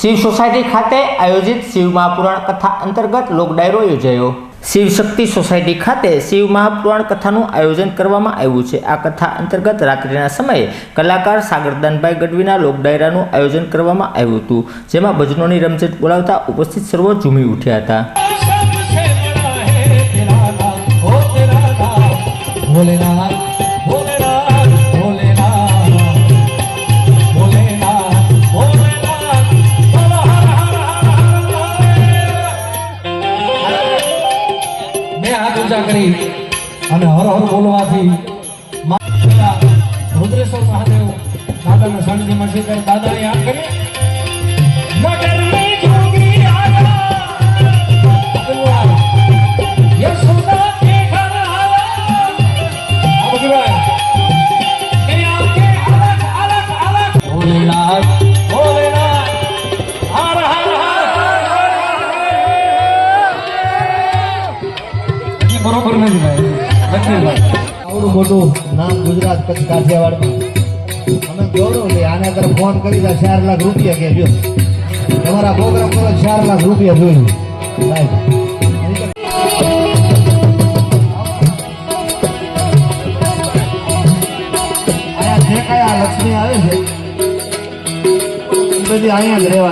Shiv society ખાતે આયોજિત શિવ મહાપુરાણ કથા અંતર્ગત લોકડાયરો યોજાયો. શિવ શક્તિ સોસાયટી ખાતે શિવ મહાપુરાણ કથાનું આયોજન કરવામાં આવ્યું છે. આ કથા અંતર્ગત રાત્રિના સમયે કલાકાર સાગરદાનભાઈ ગઢવીના લોકડાયરાનું આયોજન કરવામાં આવ્યું હતું, જેમાં ભજનોની રમઝટ બોલાવતા ઉપસ્થિત સર્વો ઝૂમી ઉઠ્યા હતા. ભોલેનાથ મેં હાથ ઊંચા કરી અને હર હર બોલવાથી રુદ્રેશ્વર મહાદેવ દાદાના સાનિધ્યમાં ત્યારે દાદાએ આમ કરી. બરોબર નથી ભાઈ નથી ભાઈ આવડું મોટું નામ ગુજરાત કચ્છ કાઠિયાવાડમાં અમે જોડો એટલે આના તરફ ફોન કરી દા, ચાર લાખ રૂપિયા કે જો. તમારા પ્રોગ્રામ કરો, ચાર લાખ રૂપિયા જોયું સાહેબ. લક્ષ્મી આવે છે બધી અહીંયા જ રહેવા